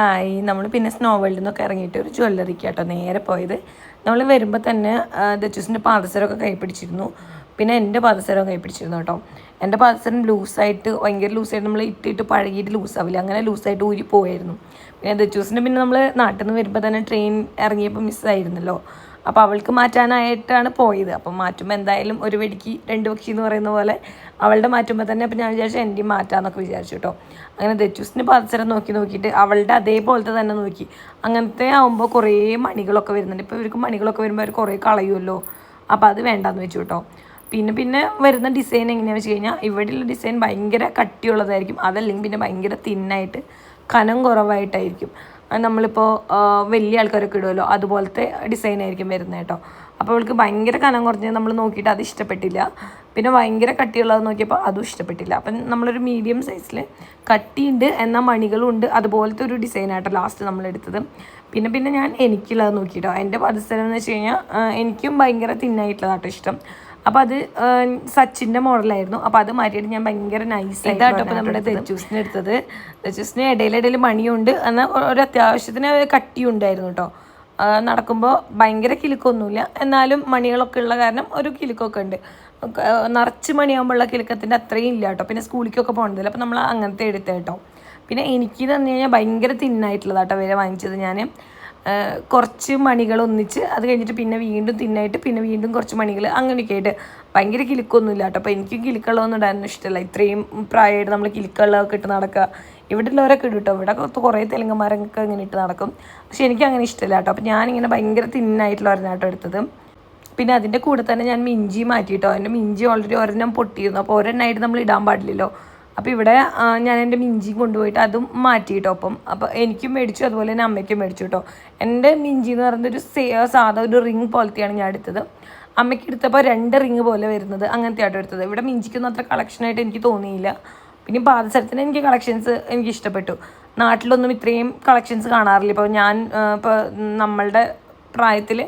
Hi. നമ്മൾ പിന്നെ snow വേൾഡിൽ നിന്നൊക്കെ ഇറങ്ങിയിട്ട് ഒരു ജ്വല്ലറിക്ക് കേട്ടോ നേരെ പോയത്. നമ്മൾ വരുമ്പോൾ തന്നെ ദച്ചൂസിന്റെ പാദസരമൊക്കെ കൈപ്പിടിച്ചിരുന്നു. പിന്നെ എന്റെ പാദസരം കൈപ്പിടിച്ചിരുന്നു കേട്ടോ. എന്റെ പാദസരം ലൂസായിട്ട് ഭയങ്കര ലൂസായിട്ട് നമ്മൾ ഇട്ടിട്ട് പഴകിയിട്ട് ലൂസാവില്ല. അങ്ങനെ ലൂസായിട്ട് ഊരി പോയായിരുന്നു പിന്നെ ദച്ചൂസിന്റെ പിന്നെ നമ്മൾ നാട്ടിൽ നിന്ന് വരുമ്പോൾ തന്നെ ട്രെയിൻ ഇറങ്ങിയപ്പോൾ മിസ്സായിരുന്നല്ലോ അപ്പോൾ അവൾക്ക് മാറ്റാനായിട്ടാണ് പോയത്. അപ്പം മാറ്റുമ്പോൾ എന്തായാലും ഒരു വെടിക്ക് രണ്ട് പക്ഷി എന്ന് പറയുന്ന പോലെ അവളുടെ മാറ്റുമ്പോൾ തന്നെ അപ്പം ഞാൻ വിചാരിച്ചു എന്റെയും മാറ്റാമെന്നൊക്കെ വിചാരിച്ചു കേട്ടോ അങ്ങനെ ദച്ചൂസിന്റെ പാദസരം നോക്കി നോക്കിയിട്ട് അവളുടെ അതേപോലത്തെ തന്നെ നോക്കി. അങ്ങനത്തെ ആകുമ്പോൾ കുറേ മണികളൊക്കെ വരുന്നുണ്ട്. ഇപ്പോൾ ഇവർക്ക് മണികളൊക്കെ വരുമ്പോൾ അവർ കുറേ കളയുമല്ലോ അപ്പോൾ അത് വേണ്ടാന്ന് വെച്ചു കേട്ടോ പിന്നെ പിന്നെ വരുന്ന ഡിസൈൻ എങ്ങനെയാണെന്ന് വെച്ച് കഴിഞ്ഞാൽ ഇവിടെയുള്ള ഡിസൈൻ ഭയങ്കര കട്ടിയുള്ളതായിരിക്കും. അതല്ലെങ്കിൽ പിന്നെ ഭയങ്കര തിന്നായിട്ട് കനം കുറവായിട്ടായിരിക്കും. നമ്മളിപ്പോൾ വലിയ ആൾക്കാരൊക്കെ ഇടുമല്ലോ അതുപോലത്തെ ഡിസൈൻ ആയിരിക്കും വരുന്നത് കേട്ടോ. അപ്പോൾ അവൾക്ക് ഭയങ്കര കനം കുറഞ്ഞ് നമ്മൾ നോക്കിയിട്ട് അത് ഇഷ്ടപ്പെട്ടില്ല. പിന്നെ ഭയങ്കര കട്ടിയുള്ളത് നോക്കിയപ്പോൾ അതും ഇഷ്ടപ്പെട്ടില്ല. അപ്പം നമ്മളൊരു മീഡിയം സൈസിൽ കട്ടിയുണ്ട് എന്നാൽ മണികളുണ്ട് അതുപോലത്തെ ഒരു ഡിസൈനായിട്ടോ ലാസ്റ്റ് നമ്മൾ എടുത്തത്. പിന്നെ പിന്നെ ഞാൻ എനിക്കുള്ളത് നോക്കിയിട്ടോ എന്റെ പരിസരം എന്ന് വെച്ച് കഴിഞ്ഞാൽ എനിക്കും ഭയങ്കര തിന്നായിട്ടുള്ളതാട്ടോ ഇഷ്ടം. അപ്പോൾ അത് സച്ചിന്റെ സച്ചിന്റെ മോഡലായിരുന്നു. അപ്പോൾ അത് മാറ്റിയിട്ട് ഞാൻ ഭയങ്കര നൈസ് ആയിട്ട് അപ്പോൾ നമ്മുടെ തെച്ചൂസിന് എടുത്തത്. തെച്ചൂസിന് ഇടയിലിടയിൽ മണിയുണ്ട്. എന്നാൽ ഒരു അത്യാവശ്യത്തിന് കട്ടിയുണ്ടായിരുന്നു കേട്ടോ നടക്കുമ്പോൾ ഭയങ്കര കിലുക്കൊന്നുമില്ല. എന്നാലും മണികളൊക്കെ ഉള്ള കാരണം ഒരു കിലുക്കൊക്കെ ഉണ്ട്. നിറച്ച് മണിയാകുമ്പോഴുള്ള കിലുക്കത്തിന്റെ അത്രയും ഇല്ല കേട്ടോ പിന്നെ സ്കൂളിലേക്കൊക്കെ പോകണതില്ല അപ്പോൾ നമ്മൾ അങ്ങനത്തെ എടുത്ത കേട്ടോ പിന്നെ എനിക്ക് തന്നെ കഴിഞ്ഞാൽ ഭയങ്കര തിന്നായിട്ടുള്ളതാട്ടോ വരെ വാങ്ങിച്ചത് ഞാൻ കുറച്ച് മണികൾ ഒന്നിച്ച് അത് കഴിഞ്ഞിട്ട് പിന്നെ വീണ്ടും തിന്നായിട്ട് പിന്നെ വീണ്ടും കുറച്ച് മണികൾ അങ്ങനെയൊക്കെ ആയിട്ട് ഭയങ്കര കിലുക്കൊന്നുമില്ല കേട്ടോ. അപ്പോൾ എനിക്കും കിലുക്കുള്ളതൊന്നും ഉണ്ടായിരുന്നു ഇഷ്ടമല്ല. ഇത്രയും പ്രായമായിട്ട് നമ്മൾ കിലുക്കുള്ളതൊക്കെ ഇട്ട് നടക്കുക. ഇവിടെ ഉള്ളവരൊക്കെ ഇടും കേട്ടോ. ഇവിടെ കുറേ തെലുങ്കന്മാരൊക്കെ ഇങ്ങനെ ഇട്ട് നടക്കും. പക്ഷെ എനിക്ക് അങ്ങനെ ഇഷ്ടമല്ല കേട്ടോ. അപ്പോൾ ഞാനിങ്ങനെ ഭയങ്കര തിന്നായിട്ടുള്ള കേട്ടോ എടുത്തത്. പിന്നെ അതിന്റെ കൂടെ തന്നെ ഞാൻ മിഞ്ചി മാറ്റിയിട്ടോ എന്റെ മിഞ്ചി ഓൾറെഡി ഒരെണ്ണം പൊട്ടിയിരുന്നു. അപ്പോൾ ഒരെണ്ണമായിട്ട് നമ്മൾ ഇടാൻ പാടില്ലല്ലോ. അപ്പോൾ ഇവിടെ ഞാൻ എന്റെ മിഞ്ചിയും കൊണ്ടുപോയിട്ട് അതും മാറ്റി മാറ്റിയിട്ടോ അപ്പം. അപ്പോൾ എനിക്കും മേടിച്ചു അതുപോലെ തന്നെ അമ്മയ്ക്കും മേടിച്ചു കേട്ടോ എന്റെ മിഞ്ചി എന്ന് പറയുന്നത് ഒരു സേ സാധാ ഒരു റിങ് പോലത്തെയാണ് ഞാൻ എടുത്തത്. അമ്മയ്ക്ക് എടുത്തപ്പോൾ രണ്ട് റിങ് പോലെ വരുന്നത് അങ്ങനത്തെ ആട്ടോ എടുത്തത്. ഇവിടെ മിഞ്ചിക്കൊന്നും അത്ര കളക്ഷനായിട്ട് എനിക്ക് തോന്നിയില്ല. പിന്നെ പാദസരത്തിന് എനിക്ക് കളക്ഷൻസ് എനിക്ക് ഇഷ്ടപ്പെട്ടു. നാട്ടിലൊന്നും ഇത്രയും കളക്ഷൻസ് കാണാറില്ല. ഇപ്പോൾ ഞാൻ ഇപ്പോൾ നമ്മളുടെ പ്രായത്തിൽ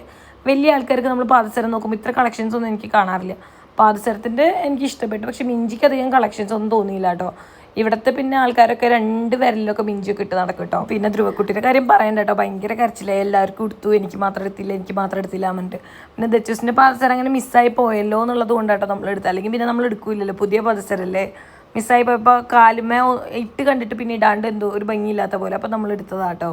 വലിയ ആൾക്കാർക്ക് നമ്മൾ പാദസരം നോക്കുമ്പോൾ ഇത്ര കളക്ഷൻസ് ഒന്നും എനിക്ക് കാണാറില്ല. പാദസരത്തിന്റെ എനിക്ക് ഇഷ്ടപ്പെട്ടു പക്ഷെ മിഞ്ചിക്ക് അധികം കളക്ഷൻസ് ഒന്നും തോന്നിയില്ല കേട്ടോ. ഇവിടുത്തെ പിന്നെ ആൾക്കാരൊക്കെ രണ്ട് വിരലിലൊക്കെ മിഞ്ചിയൊക്കെ ഇട്ട് നടക്കും കേട്ടോ. പിന്നെ ധ്രുവക്കുട്ടിയുടെ കാര്യം പറയണ്ട കേട്ടോ. ഭയങ്കര കരച്ചിലായി. എല്ലാവർക്കും എടുത്തു എനിക്ക് മാത്രം എടുത്തില്ല. എനിക്ക് മാത്രം എടുത്തില്ല എന്നിട്ട് പിന്നെ ദച്ചൂസിന്റെ പാദസരം അങ്ങനെ മിസ്സായി പോയല്ലോ എന്നുള്ളത് കൊണ്ട് കേട്ടോ നമ്മൾ എടുത്തത്. അല്ലെങ്കിൽ പിന്നെ നമ്മൾ എടുക്കില്ലല്ലോ. പുതിയ പാദസരല്ലേ. മിസ്സായി പോയപ്പോൾ കാലുമേ ഇട്ട് കണ്ടിട്ട് പിന്നെ ഇടാണ്ട് എന്തോ ഒരു ഭംഗിയില്ലാത്ത പോലെ. അപ്പോൾ നമ്മൾ എടുത്തതാട്ടോ